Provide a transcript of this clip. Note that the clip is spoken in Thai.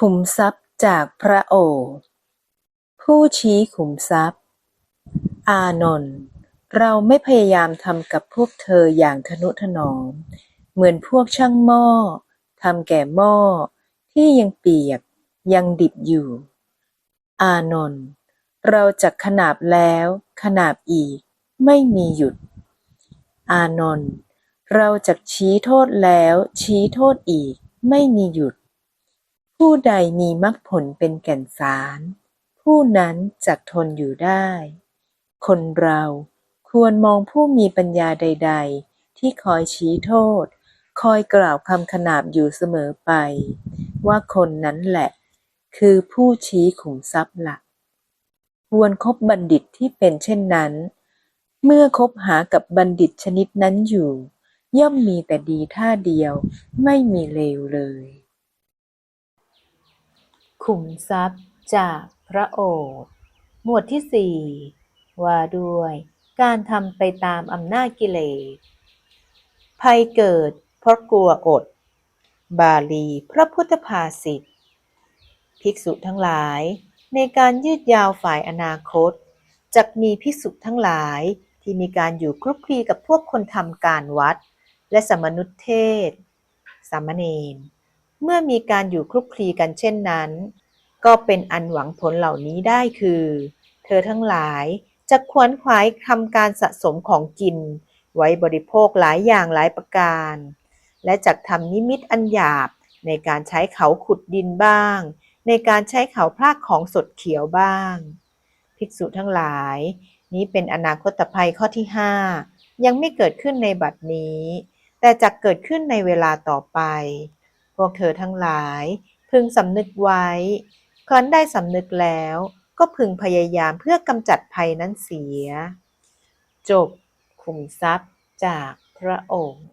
ขุมทรัพย์จากพระโอษฐ์ผู้ชี้ขุมทรัพย์ อานนท์เราไม่พยายามทำกับพวกเธออย่างทนุถนอม เหมือนพวกช่างหม้อทำแก่หม้อที่ยังเปียกยังดิบอยู่ อานนท์เราจักขนาบแล้วขนาบอีก ไม่มีหยุด อานนท์เราจักชี้โทษแล้วชี้โทษอีก ไม่มีหยุด ผู้ใดมีมรรคผลเป็นแก่นสาร ผู้นั้นจักทนอยู่ได้ คนเราควรมองผู้มีปัญญาใด ๆ ที่คอยชี้โทษ คอยกล่าวคำขนาบอยู่เสมอไป ว่าคนนั้นแหละ คือผู้ชี้ขุมทรัพย์หลัก ควรคบบัณฑิตที่เป็นเช่นนั้น เมื่อคบหากับบัณฑิตชนิดนั้นอยู่ ย่อมมีแต่ดีท่าเดียวไม่มีเลวเลย ขุมทรัพย์จากพระโอษฐ์หมวดที่สี่ว่าด้วยการทำไปตามอำนาจกิเลส ภัยเกิดเพราะกลัวอด บาลีพระพุทธภาษิต ภิกษุทั้งหลายในการยืดยาวฝ่ายอนาคตจักมีภิกษุทั้งหลายที่มีการอยู่คลุกคลีกับพวกคนทำการวัด และสมนุษเทศ สามเณร เมื่อมีการอยู่คลุกคลีกันเช่นนั้น ก็เป็นอันหวังผลเหล่านี้ได้คือ เธอทั้งหลายจะขวนขวายทำการสะสมของกิน ไว้บริโภคหลายอย่างหลายประการ และจักทำนิมิตอันหยาบในการใช้เขาขุดดินบ้าง ในการใช้เขาพรากของสดเขียวบ้าง ภิกษุทั้งหลาย นี้เป็นอนาคตภัยข้อที่ห้ายังไม่เกิดขึ้นในบัดนี้ แต่จะเกิดขึ้นในเวลาต่อไป พวกเธอทั้งหลาย พึงสำนึกไว้ ครั้นได้สำนึกแล้วก็พึงพยายามเพื่อกำจัดภัยนั้นเสีย จบขุมทรัพย์จากพระองค์